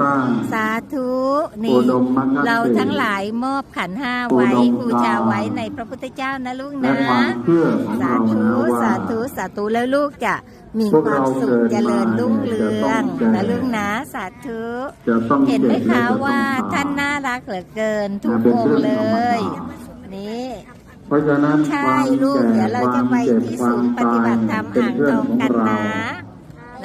สร้าง สาธุอุนี่ดมมกสิเราทั้งหลายมอบขันห้าไว้อุดมบูชาไว้ในพระพุทธเจ้านะลูกและนะความเชื่อของสาเราธุนะว่าสาธุสาธุแล้วลูกจะมีพวกความเราสุขเกิดเจริญมารุ่งเรืจะต้อองงแก่นะลูกนะสาธุจะต้องเห็นไหมจ็บคะและจะว่าต้องตยท่านน่ารักเหลือเกินทุกเป็นองเรื่ค์องเลธรรมดายนี่เพราะฉะนั้นใช่ความลูกแก่เดี๋ยวเราคจะวามไปเจ็บที่ควาศูมนย์ปตาฏิบัยติธรรมเป็นอ่างเพื่ทอนองของกันเรานะ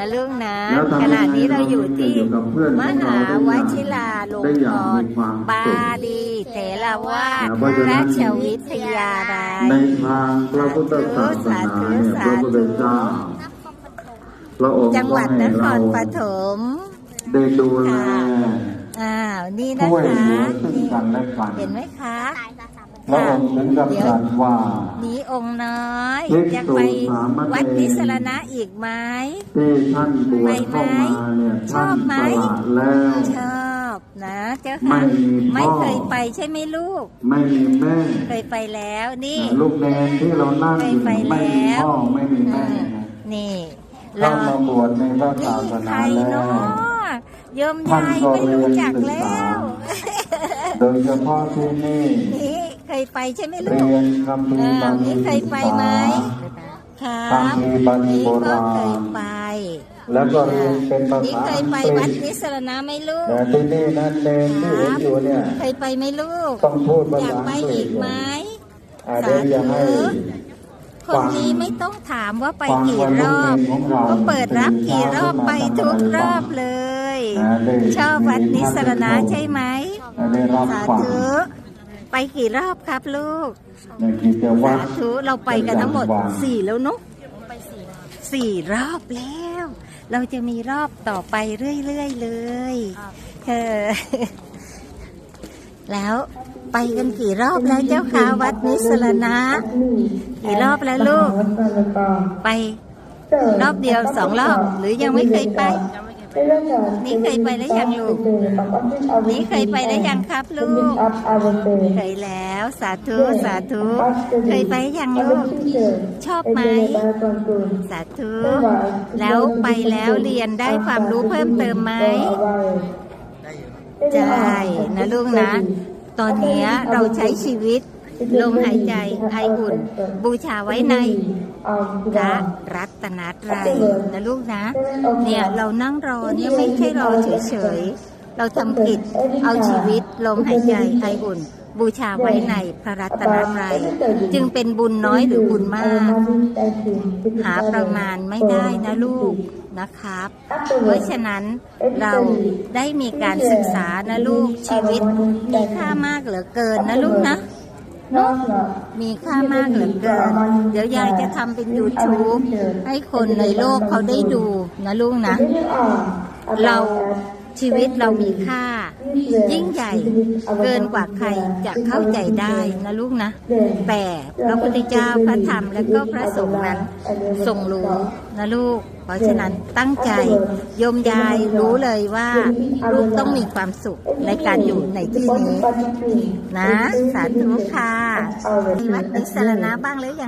นะลูกนะแล้วทำขยังไงณะนี้เราอยู่ที่เราจะอยู่กับเพื่อนมของเราหาได้วอย่างชิราลงได้อกย่างรมีความบาสุขดีเถรวาทเพราะฉะนั้นราชวิทยาลัยในทางพระพุทธศาสนาเนี่ยพระพุทธเจ้าพระองค์จังหวัดนก็คให้รเราปฐมได้ดูแล อ้าวนี่นะช่วยคะเหลือซึ่งนี่กันและกันเห็นไหมคะพระองค์ถึงกับตรัสว่านี้องค์น้อยภิกษุจะไปสามเณร วัดนิสรณะอีกไหม ที่ท่านบวชเข้ามาเนี่ยชท่าอนบไหม สละแล้ว ชอบนะเจ้าไม่ค่ะมีพ่อ ไม่เคยไปใช่ไหมลูก ไม่มีแม่ เคยไปแล้วนี่ ลูกแดงที่เรานั่งอยู่ไปไม่มีแล้ว พ่อไม่มีแม่นี่ เรามาบวชในพระนี่ศาสใคนารแล้เนาวะ โยมยายไม่รู้จักแล้ว โดยเฉพาะที่นี่นี่เคยไปใช่ไหมลูเรีกยนคำพีอ่าบาลีนี่เคยไปไหมครัคำบพีบาลีนี่โบก็ราเคยณไป แล้วก็เรียนเป็นภานี่ษาเคยอังไปกฤวัดษนิสรณะไหมลูกแต่ที่นี่นั่นเนนที่เห็นอยู่เนี่ยเคยไปไหมลูกต้องพูดภาอยากษาไปอังกฤอีษกไหมอ่าเดี๋ยวจะให้คนนี้ไม่ต้องถามว่าไปฟังกี่วันรลูกอบเพลงของเราก็เปิดรับกี่รอบไปทุกรอบเลยนะได้ ชอบวัดนิสรณะใช่ไหมได้รับสาฟังธุไปกี่รอบครับลูกในกิจวัสาตรธุเราไปกันทั้งหมดประจำวันสี่แล้วเนาะสี่รอบแล้ว เราจะมีรอบต่อไปเรื่อยๆเลยเออแล้วไปกันกี่รอบแล้วเจ้าค่ะวัดนิสรณะกี่รอบแล้วลูก ไปรอบเดียวสองรอบหรือยังไม่เคยไป นี่เคยไปแล้วยังลูก นี่เคยไปแล้วยังครับลูก เคยแล้วสาธุสาธุ เคยไปยังลูก ชอบไหม สาธุ แล้วไปแล้วเรียนได้ความรู้เพิ่มเติมไหมใช่นะลูกนะ ตอนเนี้ยเราใช้ชีวิต ลมหายใจไออุ่น บูชาไว้ในพระรัตนตรัยนะลูกนะ เนี่ยเรานั่งรอเนี่ยไม่ใช่รอเฉยๆ เราทำกิจเอาชีวิตลมหายใจไออุ่น บูชาไว้ในพระรัตนตรัยจึงเป็นบุญน้อยหรือบุญมาก หาประมาณไม่ได้นะลูกนะครับ เพราะฉะนั้นเราได้มีการศึกษานะลูกชีวิตมีค่ามากเหลือเกินนะลูกนะ เนาะมีค่ามากเหลือเกินเดี๋ยวยายจะทำเป็น YouTube ให้คนในโลกเขาได้ดูนะลูกนะ เรา ชีวิตเรามีค่า ยิ่งใหญ่เกินกว่าใครจะเข้าใจได้นะลูกนะ แต่พระพุทธเจ้าพระธรรมและก็พระสงฆ์นั้นทรงรู้นะลูก เพราะฉะนั้นตั้งใจโยมยายรู้เลยว่า ลูกต้องมีความสุขในการอยู่ในที่นี้ นะ สาธุค่ะมีวัดนิสรณะบ้างหรือยัง